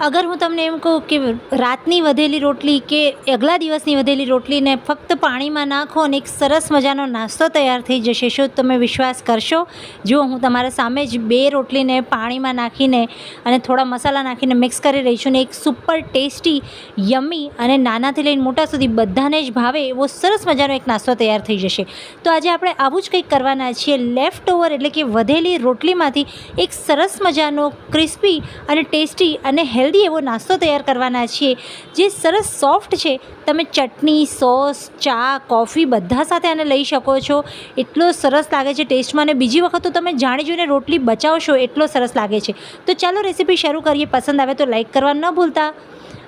અગર હું તમને એમ કહું કે રાતની વધેલી રોટલી કે અગલા દિવસની વધેલી રોટલીને ફક્ત પાણીમાં નાખો અને એક સરસ મજાનો નાસ્તો તૈયાર થઈ જશે, શું તમે વિશ્વાસ કરશો? જો હું તમારા સામે જ બે રોટલીને પાણીમાં નાખીને અને થોડા મસાલા નાખીને મિક્સ કરી રહી છું ને એક સુપર ટેસ્ટી યમ્મી અને નાનાથી લઈને મોટા સુધી બધાને જ ભાવે એવો સરસ મજાનો એક નાસ્તો તૈયાર થઈ જશે. તો આજે આપણે આવું જ કંઈક કરવાના છીએ. લેફ્ટ ઓવર એટલે કે વધેલી રોટલીમાંથી એક સરસ મજાનો ક્રિસ્પી અને ટેસ્ટી અને હેલ્ધી એવો નાસ્તો તૈયાર કરવાના છીએ, જે સરસ સોફ્ટ છે. તમે ચટણી, સોસ, ચા, કોફી બધા સાથે આને લઈ શકો છો. એટલો સરસ લાગે છે ટેસ્ટમાં અને બીજી વખત તો તમે જાણી જોઈને રોટલી બચાવશો એટલો સરસ લાગે છે. તો ચાલો રેસીપી શરૂ કરીએ. પસંદ આવે તો લાઈક કરવા ન ભૂલતા.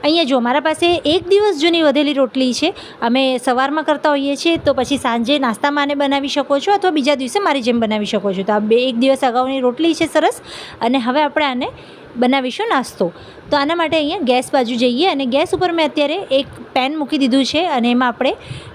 અહીંયા જો મારા પાસે એક દિવસ જૂની વધેલી રોટલી છે, અમે સવારમાં કરતા હોઈએ છીએ, તો પછી સાંજે નાસ્તામાં આને બનાવી શકો છો અથવા બીજા દિવસે મારી જેમ બનાવી શકો છો. તો આ બે એક દિવસ અગાઉની રોટલી છે સરસ અને હવે આપણે આને બનાવીશું નાસ્તો. તો આના માટે અહીંયા ગેસ બાજુ જઈએ અને ગેસ ઉપર મેં અત્યારે એક પેન મૂકી દીધું છે અને એમાં આપણે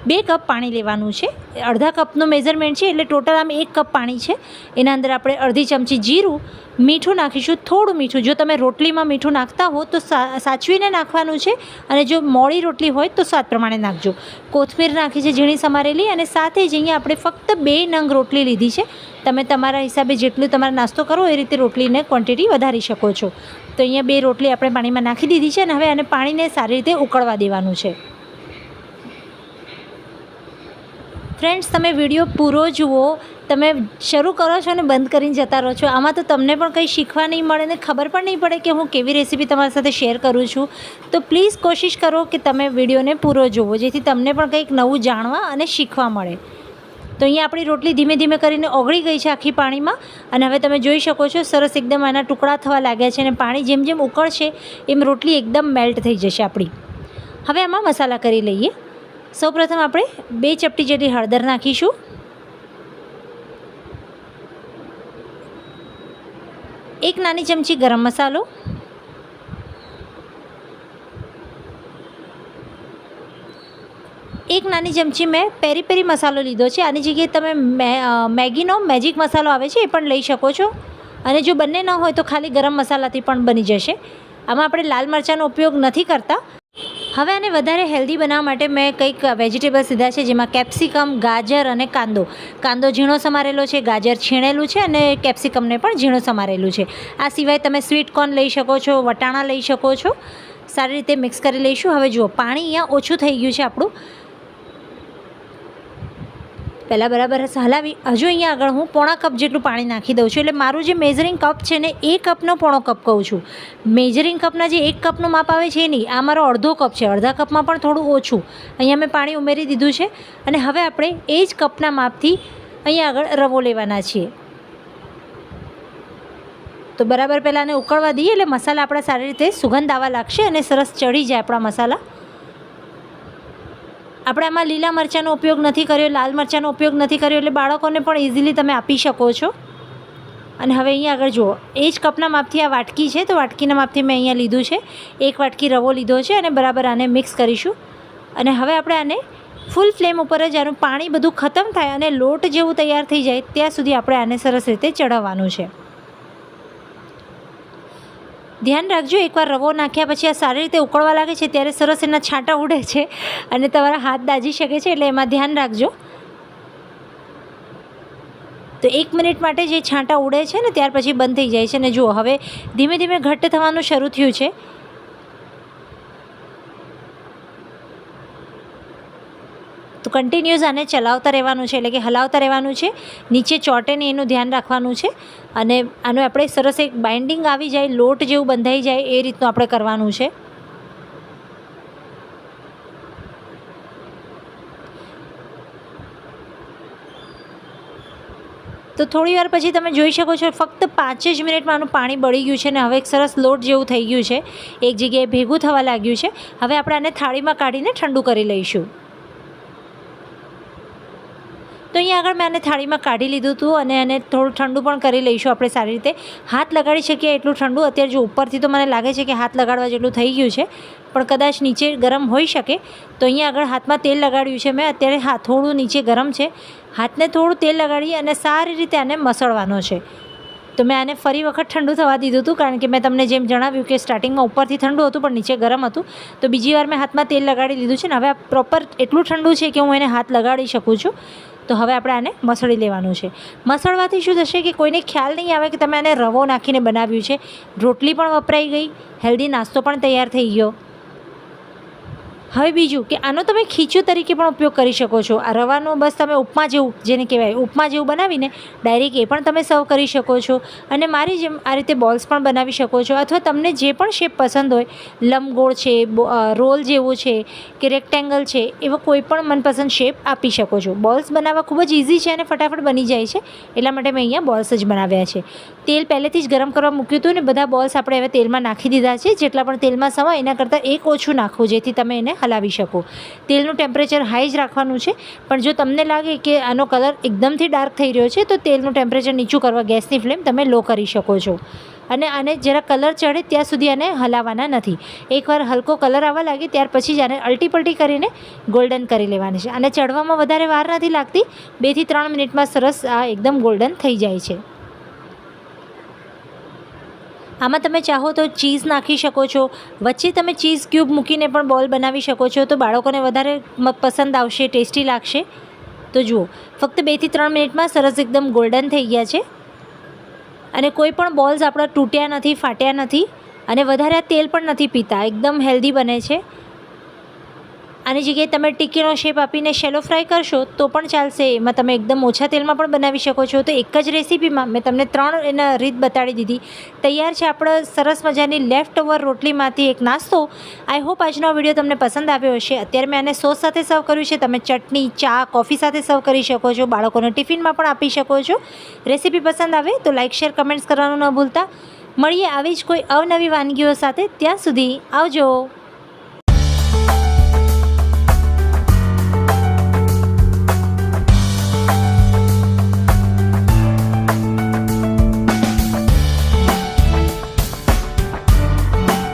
બે કપ પાણી લેવાનું છે. અડધા કપનું મેઝરમેન્ટ છે એટલે ટોટલ આમ એક કપ પાણી છે. એના અંદર આપણે અડધી ચમચી જીરું, મીઠું નાખીશું, થોડું મીઠું. જો તમે રોટલીમાં મીઠું નાખતા હો તો સાચવીને નાખવાનું છે અને જો મોડી રોટલી હોય તો સ્વાદ પ્રમાણે નાખજો. કોથમીર નાખી છે ઝીણી સમારેલી અને સાથે જ અહીંયા આપણે ફક્ત બે નંગ રોટલી લીધી છે. તમે તમારા હિસાબે જેટલું તમારે નાસ્તો કરો એ રીતે રોટલીને ક્વોન્ટિટી વધારી શકો છો. તો અહીંયા બે રોટલી આપણે પાણીમાં નાખી દીધી છે અને હવે આને પાણીને સારી રીતે ઉકળવા દેવાનું છે. ફ્રેન્ડ્સ તમે વીડિયો પૂરો જુઓ, તમે શરૂ કરો છો અને બંધ કરીને જતા રહો છો, આમાં તો તમને પણ કંઈ શીખવા નહીં મળે ને ખબર પણ નહીં પડે કે હું કેવી રેસીપી તમારી સાથે શેર કરું છું. તો પ્લીઝ કોશિશ કરો કે તમે વિડીયોને પૂરો જુઓ, જેથી તમને પણ કંઈક નવું જાણવા અને શીખવા મળે. તો અહીંયા આપણી રોટલી ધીમે ધીમે કરીને ઓગળી ગઈ છે આખી પાણીમાં. અને હવે તમે જોઈ શકો છો, સરસ એકદમ આના ટુકડા થવા લાગ્યા છે અને પાણી જેમ જેમ ઉકળશે, એમ રોટલી એકદમ મેલ્ટ થઈ જશે આપણી. હવે આમાં મસાલા કરી લઈએ. સૌપ્રથમ આપણે બે ચપટી જેટલી હળદર નાખીશું. એક નાની ચમચી ગરમ મસાલો. એક નાની ચમચી મેં પેરી પેરી મસાલો લીધો છે. આની જગ્યાએ તમે મેગીનો, મેજિક મસાલો આવે છે એ પણ લઈ શકો છો. અને જો બંને ન હોય તો ખાલી ગરમ મસાલાથી પણ બની જશે. આમાં આપણે લાલ મરચાંનો ઉપયોગ નથી કરતા. હવે આને વધારે હેલ્ધી બનાવવા માટે મેં કંઈક વેજીટેબલ્સ લીધા છે, જેમાં કેપ્સિકમ, ગાજર અને કાંદો. કાંદો ઝીણો સમારેલો છે, ગાજર છીણેલું છે અને કેપ્સિકમને પણ ઝીણો સમારેલું છે. આ સિવાય તમે સ્વીટ કોર્ન લઈ શકો છો, વટાણા લઈ શકો છો. સારી રીતે મિક્સ કરી લઈશું. હવે જુઓ, પાણી અહીંયા ઓછું થઈ ગયું છે આપણું. પહેલાં બરાબર હલાવી, હજુ અહીંયા આગળ હું પોણા કપ જેટલું પાણી નાખી દઉં છું. એટલે મારું જે મેઝરિંગ કપ છે ને, એ કપનો પોણો કપ કહું છું. મેઝરિંગ કપના જે એક કપનું માપ આવે છે નહીં, આ મારો અડધો કપ છે. અડધા કપમાં પણ થોડું ઓછું. અહીંયા મેં પાણી ઉમેરી દીધું છે. અને હવે આપણે એ જ કપના માપથી અહીંયા આગળ રવો લેવાના છીએ. તો બરાબર પહેલાં આને ઉકળવા દઈએ એટલે મસાલા આપણા સારી રીતે સુગંધ આવવા લાગશે અને સરસ ચડી જાય આપણા મસાલા. આપણે આમાં લીલા મરચાંનો ઉપયોગ નથી કર્યો, લાલ મરચાંનો ઉપયોગ નથી કર્યો, એટલે બાળકોને પણ ઇઝીલી તમે આપી શકો છો. અને હવે અહીંયા આગળ જુઓ, એ જ કપના માપથી આ વાટકી છે, તો વાટકીના માપથી મેં અહીંયા લીધું છે. એક વાટકી રવો લીધો છે અને બરાબર આને મિક્સ કરીશું. અને હવે આપણે આને ફૂલ ફ્લેમ ઉપર જ આનું પાણી બધું ખતમ થાય અને લોટ જેવું તૈયાર થઈ જાય, ત્યાં સુધી આપણે આને સરસ રીતે ચડાવવાનું છે. ધ્યાન રાખજો, એકવાર રવો નાખ્યા પછી આ સારી રીતે ઉકળવા લાગે છે, ત્યારે સરસ એના છાંટા ઉડે છે અને તમારા હાથ દાજી શકે છે, એટલે એમાં ધ્યાન રાખજો. તો એક મિનિટ માટે જે છાંટા ઉડે છે ને, ત્યાર પછી બંધ થઈ જાય છે અને જુઓ, હવે ધીમે ધીમે ઘટ્ટ થવાનું શરૂ થયું છે. તો કન્ટિન્યુઅસ આને ચલાવતા રહેવાનું છે, એટલે કે હલાવતા રહેવાનું છે, નીચે ચોટે ને એનું ધ્યાન રાખવાનું છે, અને આનું આપણે સરસ એક બાઇન્ડિંગ આવી જાય, લોટ જેવું બંધાઈ જાય, એ રીતનું આપણે કરવાનું છે. તો થોડી વાર પછી તમે જોઈ શકો છો, ફક્ત પાંચ જ મિનિટમાં આનું પાણી બળી ગયું છે ને હવે એક સરસ લોટ જેવું થઈ ગયું છે, એક જગ્યાએ ભેગું થવા લાગ્યું છે. હવે આપણે આને થાળીમાં કાઢીને ઠંડુ કરી લઈશું. તો અહીંયા આગળ મેં આને થાળીમાં કાઢી લીધું હતું અને એને થોડું ઠંડુ પણ કરી લઈશું આપણે સારી રીતે. હાથ લગાડી શકીએ એટલું ઠંડુ. અત્યારે જો ઉપરથી તો મને લાગે છે કે હાથ લગાડવા જેટલું થઈ ગયું છે, પણ કદાચ નીચે ગરમ હોઈ શકે. તો અહીંયા આગળ હાથમાં તેલ લગાડ્યું છે મેં. અત્યારે હા, થોડું નીચે ગરમ છે. હાથને થોડું તેલ લગાડી અને સારી રીતે આને મસળવાનો છે. તો મેં આને ફરી વખત ઠંડુ થવા દીધું હતું, કારણ કે મેં તમને જેમ જણાવ્યું કે સ્ટાર્ટિંગમાં ઉપરથી ઠંડુ હતું, પણ નીચે ગરમ હતું. તો બીજી વાર મેં હાથમાં તેલ લગાડી લીધું છે ને, હવે આ પ્રોપર એટલું ઠંડુ છે કે હું એને હાથ લગાડી શકું છું. તો હવે આપણે આને મસળી લેવાનું છે. મસળવાથી શું થશે કે કોઈને ખ્યાલ નહીં આવે કે તમે આને રવો નાખીને બનાવ્યું છે. રોટલી પણ વપરાઈ ગઈ, હેલ્ધી નાસ્તો પણ તૈયાર થઈ ગયો. હવે બીજું કે આનો તમે ખીચું તરીકે પણ ઉપયોગ કરી શકો છો. આ રવાનો બસ તમે ઉપમા જેવું, જેને કહેવાય ઉપમા જેવું બનાવીને ડાયરેક્ટ એ પણ તમે સર્વ કરી શકો છો. અને મારી જેમ આ રીતે બોલ્સ પણ બનાવી શકો છો. અથવા તમને જે પણ શેપ પસંદ હોય, લંબગોળ છે રોલ જેવો છે કે રેક્ટેંગલ છે, એવો કોઈ પણ મનપસંદ શેપ આપી શકો છો. બોલ્સ બનાવવા ખૂબ જ ઇઝી છે અને ફટાફટ બની જાય છે. એટલા માટે મેં અહીંયા બોલ્સ જ બનાવ્યા છે. તેલ પહેલેથી જ ગરમ કરવા મૂક્યું હતું ને બધા બોલ્સ આપણે હવે તેલમાં નાખી દીધા છે. જેટલા પણ તેલમાં સવા એના કરતાં એક ઓછું નાખવું, જેથી તમે એને હલાવી શકો. તેલનું ટેમ્પરેચર હાઈ જ રાખવાનું છે. પણ જો તમને લાગે કે આનો કલર એકદમથી ડાર્ક થઈ રહ્યો છે, તો તેલનું ટેમ્પરેચર નીચું કરવા, ગેસની ફ્લેમ તમે લો કરી શકો છો. અને આને જરા કલર ચડે ત્યાં સુધી આને હલાવવાના નથી. એકવાર હલકો કલર આવવા લાગે, ત્યાર પછી જ આને અલટીપલટી કરીને ગોલ્ડન કરી લેવાની છે. અને ચડવામાં વધારે વાર નથી લાગતી. બેથી ત્રણ મિનિટમાં સરસ આ એકદમ ગોલ્ડન થઈ જાય છે. આમાં તમે ચાહો તો ચીઝ નાખી શકો છો. વચ્ચે તમે ચીઝ ક્યુબ મૂકીને પણ બોલ બનાવી શકો છો. તો બાળકોને વધારે પસંદ આવશે, ટેસ્ટી લાગશે. તો જુઓ, ફક્ત બેથી ત્રણ મિનિટમાં સરસ એકદમ ગોલ્ડન થઈ ગયા છે. અને કોઈ પણ બોલ્સ આપણા તૂટ્યા નથી, ફાટ્યા નથી અને વધારે તેલ પણ નથી પીતા. એકદમ હેલ્ધી બને છે. આની જગ્યાએ તમે ટિક્કીનો શેપ આપીને શેલો ફ્રાય કરશો, તો પણ ચાલશે. એમાં તમે એકદમ ઓછા તેલમાં પણ બનાવી શકો છો. તો એક જ રેસીપીમાં મેં તમને ત્રણ એના રીત બતાડી દીધી. તૈયાર છે આપણો સરસ મજાની લેફ્ટ ઓવર રોટલીમાંથી એક નાસ્તો. આઈ હોપ આજનો વીડિયો તમને પસંદ આવ્યો હશે. અત્યારે મેં આને સોસ સાથે સર્વ કર્યું છે. તમે ચટણી, ચા કોફી સાથે સર્વ કરી શકો છો. બાળકોને ટિફિનમાં પણ આપી શકો છો. રેસીપી પસંદ આવે તો લાઇક શેર કમેન્ટ્સ કરવાનું ન ભૂલતા. મળીએ આવી જ કોઈ અવનવી વાનગીઓ સાથે. ત્યાં સુધી આવજો.